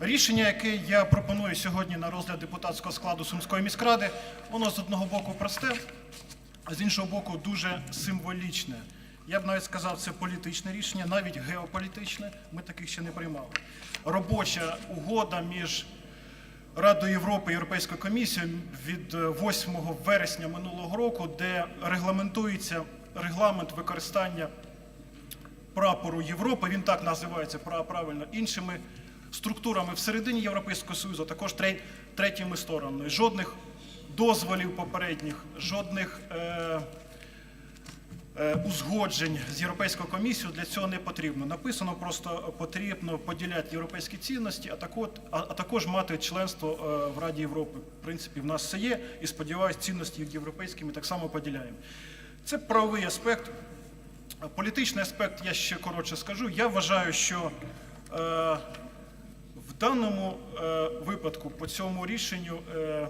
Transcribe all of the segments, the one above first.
Рішення, яке я пропоную сьогодні на розгляд депутатського складу Сумської міськради, воно з одного боку просте, а з іншого боку дуже символічне. Я б навіть сказав, це політичне рішення, навіть геополітичне. Ми таких ще не приймали. Робоча угода між Радою Європи і Європейською комісією від е, 8 вересня минулого року, де регламентується регламент використання прапору Європи, він так називається правильно, іншими структурами всередині Європейського Союзу, а також третіми сторонами. Жодних дозволів попередніх, жодних е, е, узгоджень з Європейською комісією для цього не потрібно. Написано просто потрібно поділяти європейські цінності, а, так от, а, а також мати членство е, в Раді Європи. В принципі, в нас це є, і сподіваюся, цінності європейські ми так само поділяємо. Це правовий аспект. Політичний аспект я ще коротше скажу. Я вважаю, що е, в даному е, випадку по цьому рішенню е,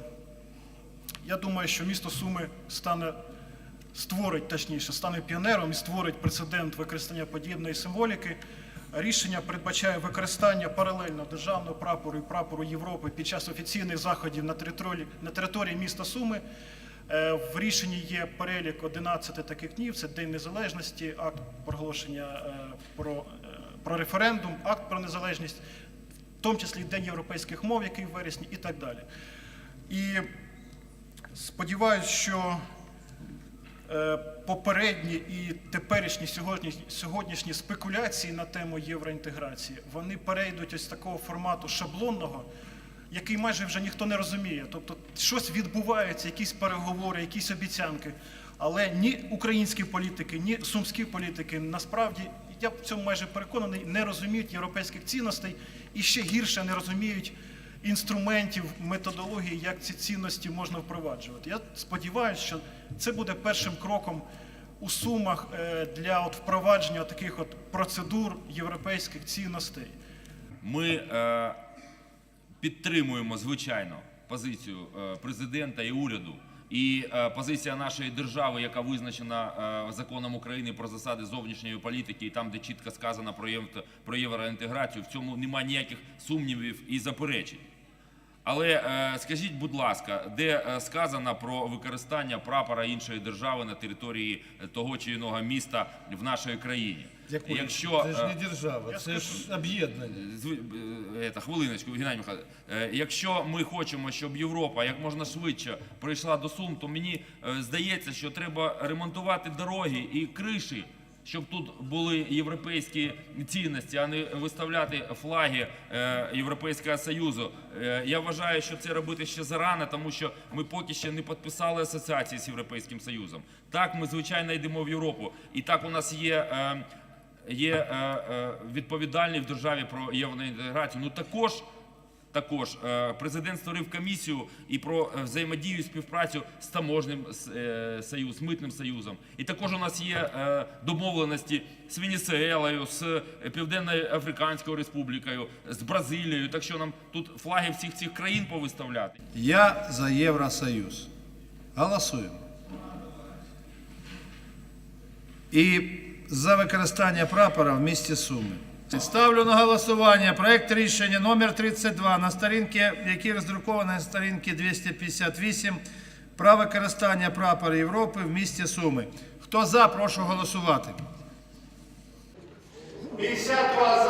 я думаю, що місто Суми стане створить, точніше, стане піонером і створить прецедент використання подібної символіки. Рішення передбачає використання паралельно державного прапору і прапору Європи під час офіційних заходів на території, на території міста Суми. Е, В рішенні є перелік 11 таких днів: це День Незалежності, акт проголошення е, про, е, про референдум, акт про незалежність, в тому числі День європейських мов, який в вересні, і так далі. І сподіваюся, що попередні і теперішні сьогоднішні, сьогоднішні спекуляції на тему євроінтеграції вони перейдуть ось такого формату шаблонного, який майже вже ніхто не розуміє. Тобто щось відбувається, якісь переговори, якісь обіцянки. Але ні українські політики, ні сумські політики насправді, я в цьому майже переконаний, не розуміють європейських цінностей і ще гірше не розуміють інструментів, методології, як ці цінності можна впроваджувати. Я сподіваюся, що це буде першим кроком у сумах е, для от впровадження таких от процедур європейських цінностей. Ми е, підтримуємо звичайно позицію е, президента і уряду. І е, позиція нашої держави, яка визначена е, законом України про засади зовнішньої політики, і там, де чітко сказано про євроінтеграцію, в цьому немає ніяких сумнівів і заперечень. Але е, скажіть, будь ласка, де е, сказано про використання прапора іншої держави на території е, того чи іного міста в нашій країні? Якщо це ж не держава, це ж об'єднання. Хвилиночку, Геннадій Михайлович. Якщо ми хочемо, щоб Європа як можна швидше прийшла до Сум, то мені здається, що треба ремонтувати дороги і криші, щоб тут були європейські цінності, а не виставляти флаги е, Європейського Союзу. Е, Я вважаю, що це робити ще зарано, тому що ми поки ще не підписали асоціації з Європейським Союзом. Так, ми звичайно йдемо в Європу, і так у нас є. е, є відповідальний в державі про євроінтеграцію. Ну також, також е, президент створив комісію і про е, взаємодію і співпрацю з таможним е, союз, з митним союзом. І також у нас є домовленості з Венесуелою, з Південною Африканською Республікою, з Бразилією. Так що нам тут флаги всіх цих країн повиставляти. Я за Євросоюз. Голосуємо. І за використання прапора в місті Суми. Ставлю на голосування проект рішення номер 32 на сторінки, який роздрукований на сторінки 258 про використання прапора Європи в місті Суми. Хто за, прошу голосувати. 52 за.